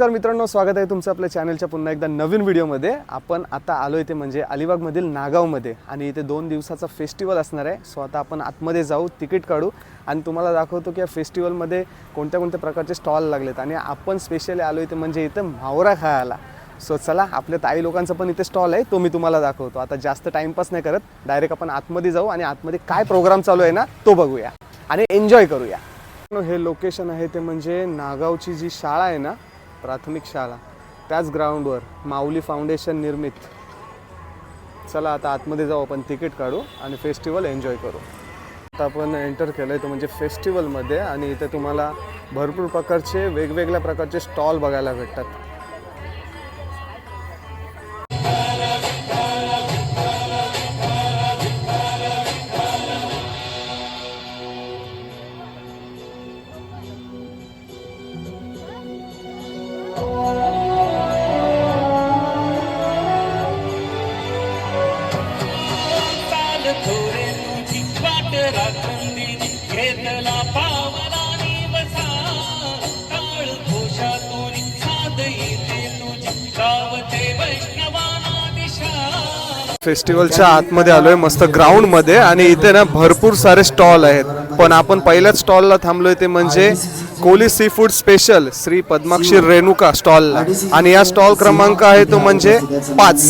नमस्कार मित्रांनो स्वागत आहे तुमचं आपल्या चॅनलच्या पुन्हा एकदा नवीन व्हिडिओमध्ये. आपण आता आलो इथे म्हणजे अलिबागमधील नागावमध्ये आणि इथे दोन दिवसाचा फेस्टिवल असणार आहे. सो आता आपण आतमध्ये जाऊ तिकीट काढू आणि तुम्हाला दाखवतो की या फेस्टिवलमध्ये कोणत्या कोणत्या प्रकारचे स्टॉल लागलेत. आणि आपण स्पेशली आलो इथे म्हणजे इथं म्हावरा खायला. सो चला आपल्या ताई लोकांचा पण इथे स्टॉल आहे तो मी तुम्हाला दाखवतो. आता जास्त टाइमपास नाही करत डायरेक्ट आपण आतमध्ये जाऊ आणि आतमध्ये काय प्रोग्राम चालू आहे ना तो बघूया. आणि एन्जॉय करूया. हे लोकेशन आहे ते म्हणजे नागावची जी शाळा आहे ना प्राथमिक शाळा. त्याच ग्राउंडवर माऊली फाउंडेशन निर्मित. चला आता आतमध्ये जाऊ आपण तिकीट काढू आणि फेस्टिवल एन्जॉय करू. आता आपण एंटर केलं आहे तो म्हणजे फेस्टिवलमध्ये आणि इथे तुम्हाला भरपूर प्रकारचे वेगवेगळ्या प्रकारचे स्टॉल बघायला भेटतात. फेस्टिवलच्या आतमध्ये आलोय मस्त ग्राउंडमध्ये आणि इथे ना भरपूर सारे स्टॉल आहेत. पण आपण पहिल्याच स्टॉलला थांबलोय ते म्हणजे Koli sea food special Shri Padmakshi Renuka स्टॉलला आणि या स्टॉल क्रमांक आहे तो म्हणजे पाच.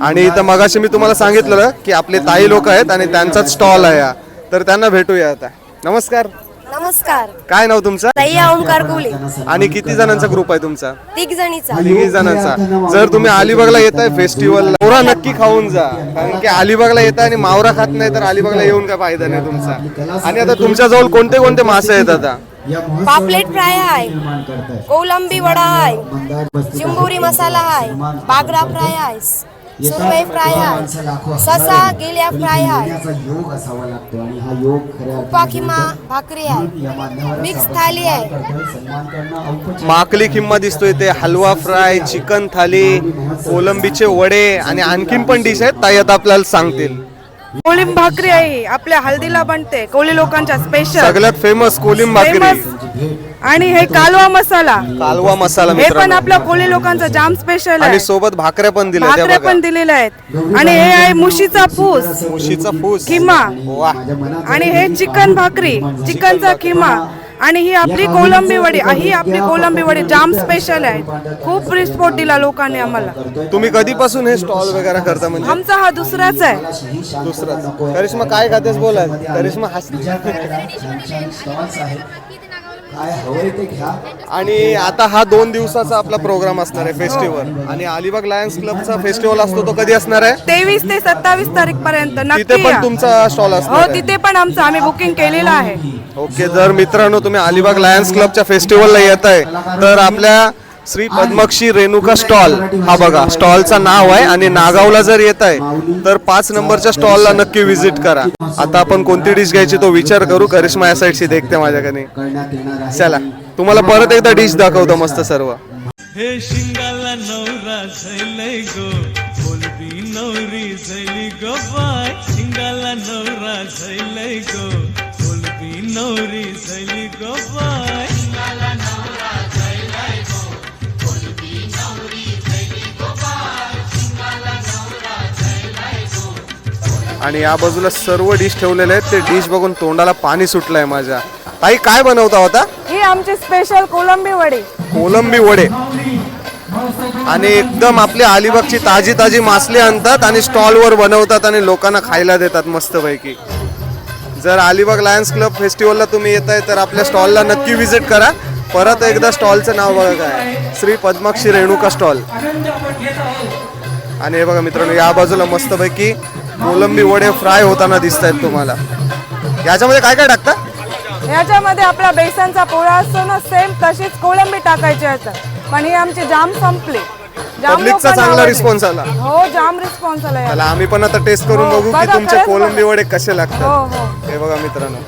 आणि इथं मगाशी मी तुम्हाला सांगितलं की आपले ताई लोक आहेत आणि त्यांचाच स्टॉल आहे तर त्यांना भेटूया आता. नमस्कार. नमस्कार. काय नाव तुमचं? तय्या ओमकार कोहली आणि किती जणांचा ग्रुप आहे तुमचा? तिघ जणीचा. तिघी जणांचा? जर तुम्ही अलिबागला येत आहे फेस्टिवलला मावरा नक्की खाऊन जा. कारण की अलिबागला येत आणि मावरा खात नाही तर अलिबागला येऊन काय फायदा नाही तुमचा. आणि आता तुमच्या जवळ कोणते कोणते मासे आहेत आता? पापलेट फ्राय आहे कोलंबी वडा आहे चिंबोरी मसाला आहे बागरा फ्राय आहे सुरमई फ्राय आहे ससा गेल्या फ्राय आहे योग असावा लागतो आणि हा योग खऱ्या उपा किमा भाकरी आहे. मिक्स थाली आहे. माकली किंमत दिसतोय ते हलवा फ्राय चिकन थाली कोलंबीचे वडे आणि आणखीन पण डिश आहेत ताई आता आपल्याला सांगतील. कोळिंब भाकरी आहे. आपल्या हल्दीला बनते. कोळी लोकांच्या स्पेशल सगळ्यात फेमस कोलिम भाकरी. आणि हे कालवा मसाला. कालवा मसाला हे पण मित्रांनो आपल्या कोळी लोकांचं जाम स्पेशल आणि आहे. सोबत भाकऱ्या पण दिल्या त्या भाकऱ्या बघा. पण दिलेल्या आहेत. आणि हे आहे मुशीचा पूस. मुशीचा फूस किमा वा. आणि हे चिकन भाकरी चिकनचा किमा आणि ही आपली कोलंबी वडी ही आपली कोलंबी वडी जाम स्पेशल आहे. खूप रिस्पॉट दिला लोकांनी आम्हाला. तुम्ही कधीपासून हे स्टॉल वगैरे करता म्हणजे? आमचा हा दुसराच आहे. दुसरं करिश्मा काय खातेस बोला करिश्मा हस काय हवंय ते घ्या. आणि आता हा दोन दिवसाचा आपला प्रोग्राम असणार आहे फेस्टिवल. आणि अलिबाग लायन्स क्लबचा फेस्टिवल असतो तो कधी असणार आहे? तेवीस ते सत्तावीस तारीख पर्यंत तिथे नक्की पण. तुमचा स्टॉल हो असणार आहे. तिथे पण आमचं आम्ही बुकिंग केलेलं आहे. ओके जर मित्रांनो तुम्ही अलिबाग लायन्स क्लबच्या फेस्टिवलला येत आहे तर आपल्या श्री पद्मक्षी रेणुका स्टॉल. हा बघा स्टॉलचं नाव आहे आणि नागावला जर येत आहे तर पाच नंबरच्या स्टॉलला नक्की व्हिजिट करा. आता आपण कोणती डिश घ्यायची तो विचार करू करिश्मा या साईडशी देखते माझ्याकडे चला तुम्हाला परत एकदा डिश दाखवतो मस्त सर्व. हे शिंगाला नवरा झैलय गो बोलबी नवरी झैली गो बाय. शिंगाला नवरा झैलय गो बोलबी नवरी झैली गो बाय. आणि या बाजूला सर्व डिश ठेवलेले आहेत. ते डिश बघून तोंडाला पाणी सुटलंय माझ्या. ताई काय बनवता होता? ही आमची स्पेशल कोलंबी वडी. कोलंबी वडे. आणि एकदम आपली अलिबागची ताजी ताजी मासली आणतात आणि स्टॉलवर बनवतात आणि लोकांना खायला देतात मस्तपैकी. जर अलिबाग लायन्स क्लब फेस्टिवलला तुम्ही येत आहे तर आपल्या स्टॉलला नक्की व्हिजिट करा. परत एकदा स्टॉलचं नाव बघा काय. श्री पद्माक्षी रेणुका स्टॉल. आणि हे बघा मित्रांनो या बाजूला मस्तपैकी कोलंबी वडे फ्राय होताना दिसत आहेत तुम्हाला. याच्यामध्ये काय काय टाकतात याच्यामध्ये आपला बेसनचा पोळा असतो ना सेम तशीच कोलंबी टाकायची असं पण ही आमची जाम संपली. जाम पब्लिकचा लोकांना चांगला आवडली. रिस्पॉन्स आला. हो जाम रिस्पॉन्स आला याला. आम्ही पण आता टेस्ट करून हो, बघू की बघा, तुमचे खरंच कोलंबी बघा. वडे कसे हो लागतात. हो हे. बघा मित्रांनो.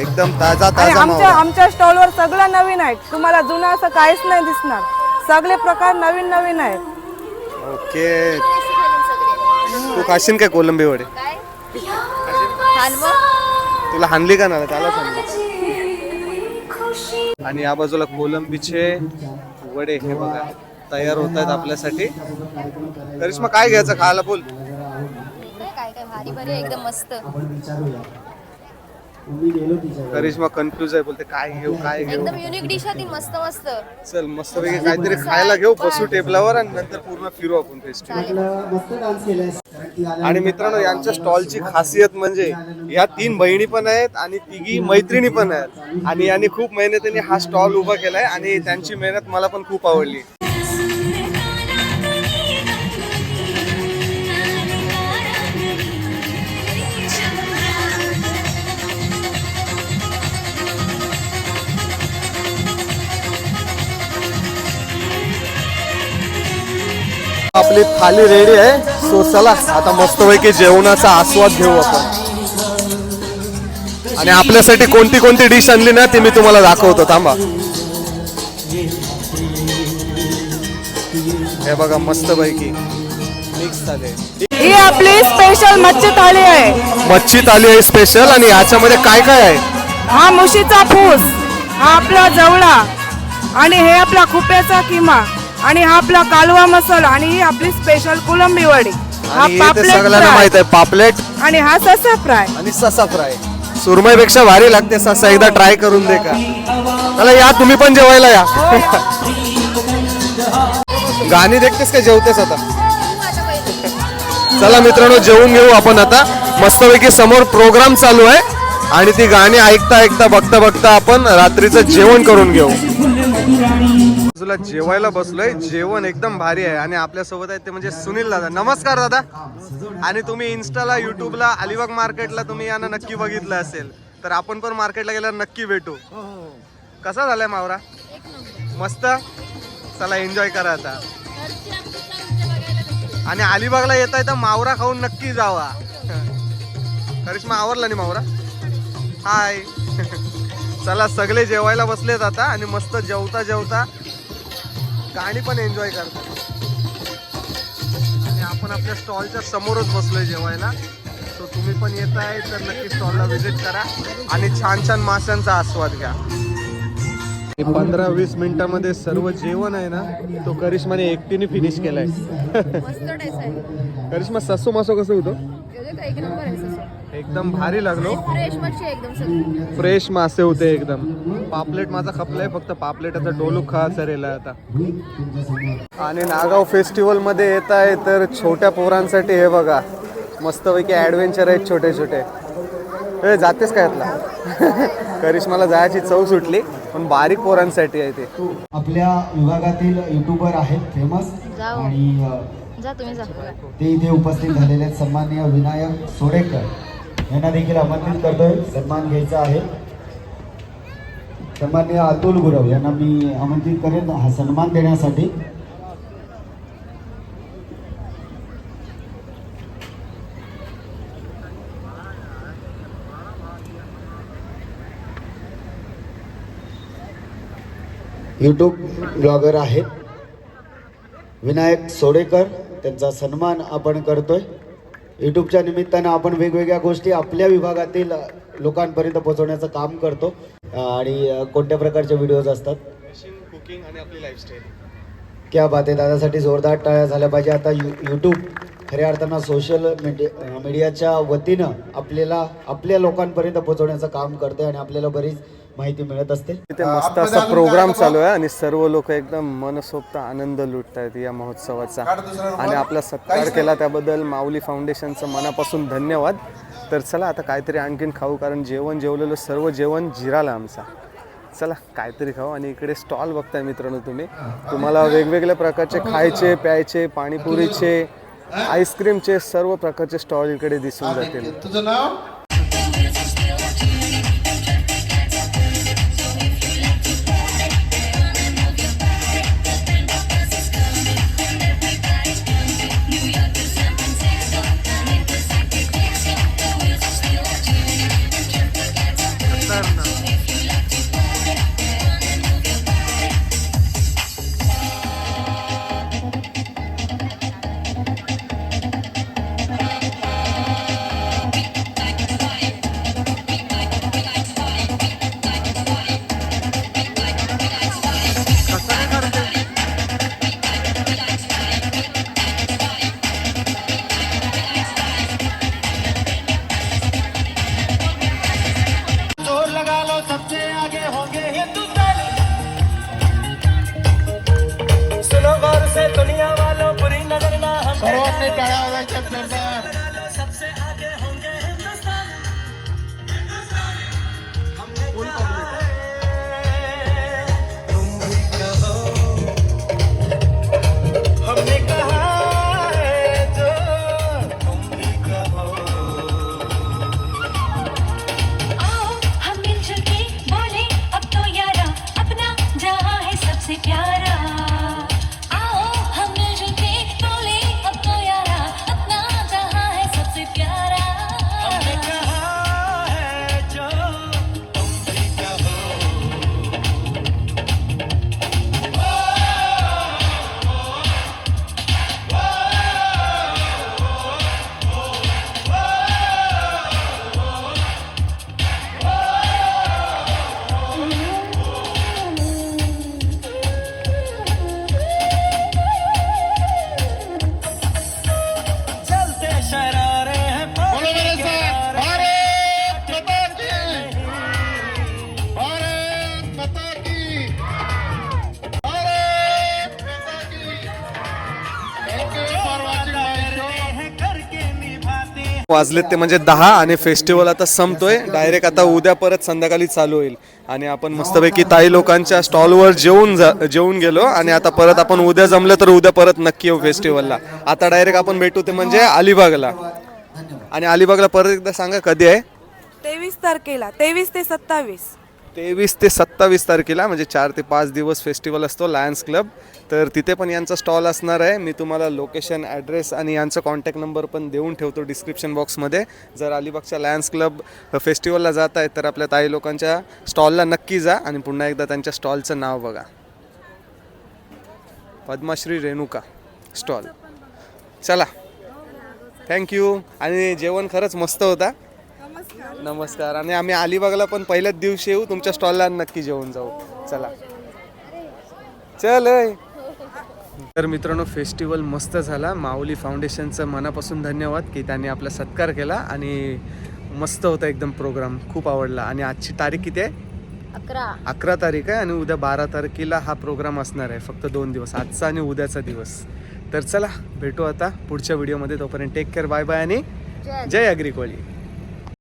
एकदम ताजा आणि ताजा आमच्या मावा आमच्या स्टॉलवर सगळं नवीन आहे. तुम्हाला जुनं असं काहीच नाही दिसणार. सगळे प्रकार नवीन नवीन आहेत. ओके तू खाशील काय कोलंबी वडे? तुला हानली का ना त्याला सांग. आणि या बाजूला कोलंबीचे वडे हे बघा तयार होत आहेत आपल्यासाठी. करिश्मा काय घ्यायचं? खायला बोल. काय काय भारी भारी एकदम मस्त. करिश्मा कन्फ्युज आहे बोलते काय घेऊ काय घेऊ? एकदम युनिक डिश होती मस्त मस्त. चल मस्त पैकी काहीतरी खायला घेऊ बसू टेबलावर आणि नंतर पूर्ण फिरू आपण फेस्टिवल मस्त डान्स केलास आणि मित्रांनो यांच्या स्टॉलची खासियत म्हणजे या तीन बहिणी पण आहेत आणि तिघी मैत्रिणी पण आहेत. आणि यांनी खूप मेहनतीने हा स्टॉल उभा केलाय आणि त्यांची मेहनत मला पण खूप आवडली. आपली थाली रेडी आहे. सो चला आता मस्तपैकी जेवणाचा आस्वाद घेऊ आपण. आणि आपल्यासाठी कोणती कोणती डिश आणली ना ती मी तुम्हाला दाखवतो. थांबा. हे बघा मस्तपैकी मिक्स थाली ही आपली स्पेशल मच्छी थाळी आहे. मच्छी थाली आहे स्पेशल आणि याच्यामध्ये काय काय आहे? हा मुशीचा फूस हा आपला जवळा आणि हे आपला खुप्याचा किमा. आणि हा आपला कालवा मसाला आणि ही आपली स्पेशल कोलंबी वडी. हा आणि पापलेट सगळ्यांना. माहीत आहे पापलेट. आणि हा ससा फ्राय. आणि ससा फ्राय. सुरमईपेक्षा भारी लागते ससा एकदा ट्राय करून दे का चला या तुम्ही पण जेवायला या. गाणी देखतेस का जेवतेस आता? चला मित्रांनो जेवून घेऊ आपण आता. मस्तपैकी समोर प्रोग्राम चालू आहे. आणि ती गाणी ऐकता ऐकता बघता बघता आपण रात्रीचं जेवण करून घेऊ. बाजूला जेवायला बसलोय. जेवण एकदम भारी आहे. आणि आपल्यासोबत आहेत ते म्हणजे सुनील दादा. नमस्कार दादा. आणि तुम्ही इन्स्टाला युट्यूबला अलिबाग मार्केटला तुम्ही यांना नक्की बघितलं असेल तर आपण पण मार्केटला गेल्यावर नक्की भेटू. कसा झालाय मावरा? मस्त? चला एन्जॉय करा आता. आणि अलिबागला येत आहे तर मावरा खाऊन नक्की जावा. करिश्मा आवरला नाही मावरा? हाय चला सगळे जेवायला बसलेत आता आणि मस्त जेवता जेवता गाणी पण एन्जॉय करतात. आणि आपण आपल्या स्टॉलच्या समोरच बसलोय जेवायला. सो तुम्ही पण येत आहे तर नक्की स्टॉलला व्हिजिट करा. आणि छान छान माशांचा आस्वाद घ्या. पंधरा वीस मिनिटामध्ये सर्व जेवण आहे ना तो करिश्माने एकटीने फिनिश केलाय. करिश्मा ससो मासो कसं होतो? एकदम भारी लागलो. फ्रेश मच्छी आहे एकदम सगळी. फ्रेश मासे होते एकदम. पापलेट माझा खपलाय फक्त पापलेटाचा डोलू खायचा रेला आता. आणि नागाव फेस्टिवलमध्ये येत आहे तर छोट्या पोरांसाठी हे बघा. मस्तपैकी ऍडव्हेंचर आहेत छोटे छोटे हे जातेस काय यातला? करिश्माला जायची चव सुटली पण बारीक पोरांसाठी आहे ते. आपल्या विभागातील युट्यूबर आहेत फेमस. आणि अ, जा तुम्ही जा. ते इथे उपस्थित झालेले आहेत. सन्माननीय विनायक सोडेकर. यांना देखील आमंत्रित करतोय. सन्मान घ्यायचा आहे. सन्मान्य अतुल गुरव यांना मी आमंत्रित करेन हा सन्मान देण्यासाठी. यूट्यूब ब्लॉगर आहेत. विनायक सोडेकर त्यांचा सन्मान आपण करतोय. यूट्यूबच्या निमित्तानं आपण वेगवेगळ्या गोष्टी आपल्या विभागातील लोकांपर्यंत पोहोचवण्याचं काम करतो. आणि कोणत्या प्रकारचे व्हिडिओज असतात? कुकिंग आणि आपली लाईफस्टाईल क्या बात आहे दादासाठी जोरदार टाळ्या झाल्या पाहिजे. आता यू यूट्यूब खऱ्या अर्थानं सोशल मीडिया मीडियाच्या वतीनं आपल्याला आपल्या लोकांपर्यंत पोहोचवण्याचं काम करते आणि आपल्याला बरीच माहिती मिळत असते इथे मस्त असा प्रोग्राम चालू आहे आणि सर्व लोक एकदम मनसोक्त आनंद लुटत आहेत या महोत्सवाचा. आणि आपला सत्कार केला त्याबद्दल माऊली फाउंडेशनचं मनापासून धन्यवाद. तर चला आता काहीतरी आणखीन खाऊ कारण जेवण जेवलेलं सर्व जेवण जिराला आमचा. चला काहीतरी खाऊ आणि इकडे स्टॉल बघताय मित्रांनो तुम्ही. तुम्हाला वेगवेगळ्या प्रकारचे खायचे प्यायचे पाणीपुरीचे आईस्क्रीमचे सर्व प्रकारचे स्टॉल इकडे दिसून जातील. तुझं नाव? वाजलेत ते म्हणजे दहा आणि फेस्टिवल आता संपतोय. डायरेक्ट आता उद्या परत संध्याकाळी चालू होईल. आणि आपण मस्तपैकी ताई लोकांच्या स्टॉलवर जेवून जा जेवून गेलो आणि आता परत आपण उद्या जमलं तर उद्या परत नक्की येऊ फेस्टिवलला. आता डायरेक्ट आपण भेटू ते म्हणजे अलिबागला. आणि अलिबागला परत एकदा सांगा कधी आहे? तेवीस तारखेला तेवीस ते सत्तावीस. तेवीस ते सत्तावीस तारखेला म्हणजे चार ते पाच दिवस फेस्टिवल असतो लायन्स क्लब तर तिथे पण यांचा स्टॉल असणार आहे. मी तुम्हाला लोकेशन ॲड्रेस आणि यांचा कॉन्टॅक्ट नंबर पण देऊन ठेवतो डिस्क्रिप्शन बॉक्समध्ये जर अलिबागच्या लायन्स क्लब फेस्टिवलला जात आहे तर आपल्या ताई लोकांच्या स्टॉलला नक्की जा आणि पुन्हा एकदा त्यांच्या स्टॉलचं नाव बघा. पद्माश्री रेणुका स्टॉल चला. थँक्यू आणि जेवण खरंच मस्त होता. नमस्कार. आणि आम्ही अलिबागला पण पहिल्याच दिवशी येऊ. तुमच्या स्टॉलला नक्की जेवून जाऊ. चला. चल ऐ. तर मित्रांनो फेस्टिवल मस्त झाला. माऊली फाउंडेशनचं मनापासून धन्यवाद की त्यांनी आपला सत्कार केला आणि मस्त होता एकदम प्रोग्राम. खूप आवडला. आणि आजची तारीख किती आहे? अकरा. अकरा तारीख आहे आणि उद्या बारा तारखेला हा प्रोग्राम असणार आहे. फक्त दोन दिवस. आजचा आणि उद्याचा दिवस. तर चला भेटू आता पुढच्या व्हिडिओमध्ये. तोपर्यंत टेक केअर बाय बाय आणि जय अग्रिकोली.